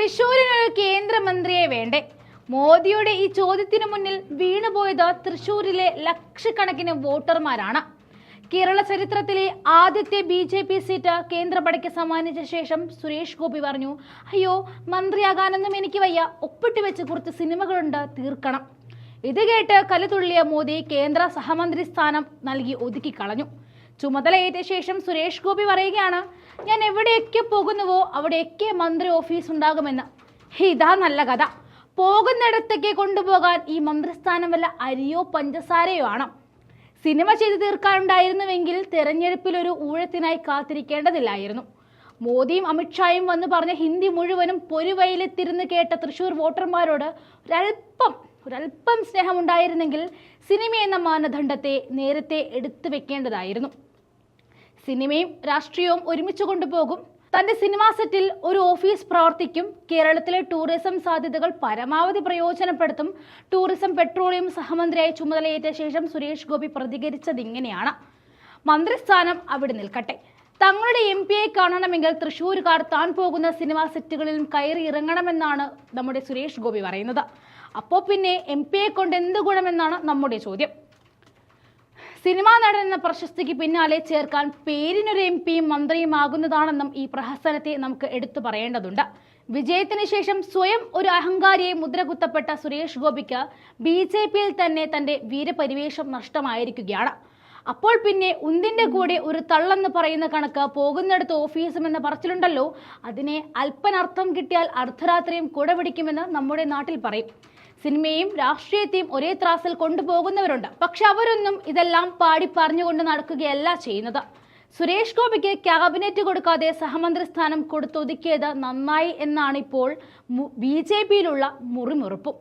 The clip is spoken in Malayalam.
തൃശൂരിനൊരു കേന്ദ്രമന്ത്രിയെ വേണ്ടേ? മോദിയുടെ ഈ ചോദ്യത്തിന് മുന്നിൽ വീണുപോയത് തൃശൂരിലെ ലക്ഷക്കണക്കിന് വോട്ടർമാരാണ്. കേരള ചരിത്രത്തിലെ ആദ്യത്തെ ബി ജെ പി സീറ്റ് കേന്ദ്രപടയ്ക്ക് സമ്മാനിച്ച ശേഷം സുരേഷ് ഗോപി പറഞ്ഞു അയ്യോ മന്ത്രിയാകാനൊന്നും എനിക്ക് വയ്യ. ഒപ്പിട്ട് വെച്ച് കുറച്ച് സിനിമകളുണ്ട് തീർക്കണം. ഇത് കേട്ട് കലുതുള്ളിയ മോദി കേന്ദ്ര സഹമന്ത്രി സ്ഥാനം നൽകി ഒതുക്കി കളഞ്ഞു. ചുമതലയേറ്റ ശേഷം സുരേഷ് ഗോപി പറയുകയാണ് ഞാൻ എവിടെയൊക്കെ പോകുന്നുവോ അവിടെയൊക്കെ മന്ത്രി ഓഫീസ് ഉണ്ടാകുമെന്ന്. ഇതാ നല്ല കഥ. പോകുന്നിടത്തേക്ക് കൊണ്ടുപോകാൻ ഈ മന്ത്രിസ്ഥാനം വല്ല അരിയോ പഞ്ചസാരയോ ആണ്. സിനിമ ചെയ്തു തീർക്കാനുണ്ടായിരുന്നുവെങ്കിൽ തെരഞ്ഞെടുപ്പിൽ ഒരു ഊഴത്തിനായി കാത്തിരിക്കേണ്ടതില്ലായിരുന്നു. മോദിയും അമിത്ഷായും വന്ന് പറഞ്ഞ ഹിന്ദി മുഴുവനും പൊരുവയിലെത്തിരുന്ന് കേട്ട തൃശൂർ വോട്ടർമാരോട് ഒരല്പം ഒരല്പം സ്നേഹമുണ്ടായിരുന്നെങ്കിൽ സിനിമ എന്ന മാനദണ്ഡത്തെ നേരത്തെ എടുത്തു വെക്കേണ്ടതായിരുന്നു സിനിമയും രാഷ്ട്രീയവും ഒരുമിച്ച് കൊണ്ടുപോകും. തന്റെ സിനിമാ സെറ്റിൽ ഒരു ഓഫീസ് പ്രവർത്തിക്കും. കേരളത്തിലെ ടൂറിസം സാധ്യതകൾ പരമാവധി പ്രയോജനപ്പെടുത്തും. ടൂറിസം പെട്രോളിയം സഹമന്ത്രിയായി ചുമതലയേറ്റ ശേഷം സുരേഷ് ഗോപി പ്രതികരിച്ചത് ഇങ്ങനെയാണ്. മന്ത്രിസ്ഥാനം അവിടെ നിൽക്കട്ടെ. തങ്ങളുടെ എം പിയെ കാണണമെങ്കിൽ തൃശ്ശൂരുകാർ താൻ പോകുന്ന സിനിമാ സെറ്റുകളിലും കയറി ഇറങ്ങണമെന്നാണ് നമ്മുടെ സുരേഷ് ഗോപി പറയുന്നത്. അപ്പോൾ പിന്നെ എം പിയെ കൊണ്ട് എന്ത് ഗുണമെന്നാണ് നമ്മുടെ ചോദ്യം. സിനിമാ നടൻ എന്ന പ്രശസ്തിക്ക് പിന്നാലെ ചേർക്കാൻ പേരിനൊരു എം പിയും മന്ത്രിയുമാകുന്നതാണെന്നും ഈ പ്രഹസനത്തെ നമുക്ക് എടുത്തു പറയേണ്ടതുണ്ട്. വിജയത്തിന് ശേഷം സ്വയം ഒരു അഹങ്കാരിയെ മുദ്രകുത്തപ്പെട്ട സുരേഷ് ഗോപിക്ക് ബി ജെ പിയിൽ തന്നെ തന്റെ വീരപരിവേഷം നഷ്ടമായിരിക്കുകയാണ്. അപ്പോൾ പിന്നെ ഉന്തിന്റെ കൂടെ ഒരു തള്ളെന്ന് പറയുന്ന കണക്ക് പോകുന്നിടത്ത് ഓഫീസും എന്ന പറച്ചിലുണ്ടല്ലോ. അതിനെ അല്പനർത്ഥം കിട്ടിയാൽ അർദ്ധരാത്രിയും കുടപിടിക്കുമെന്ന് നമ്മുടെ നാട്ടിൽ പറയും. സിനിമയും രാഷ്ട്രീയത്തെയും ഒരേ ത്രാസിൽ കൊണ്ടുപോകുന്നവരുണ്ട്. പക്ഷെ അവരൊന്നും ഇതെല്ലാം പാടി പറഞ്ഞുകൊണ്ട് നടക്കുകയല്ല ചെയ്യുന്നത്. സുരേഷ് ഗോപിക്ക് ക്യാബിനറ്റ് കൊടുക്കാതെ സഹമന്ത്രി സ്ഥാനം കൊടുത്തൊതുക്കിയത് നന്നായി എന്നാണ് ഇപ്പോൾ ബി ജെ പിയിലുള്ള മുറിമുറുപ്പും.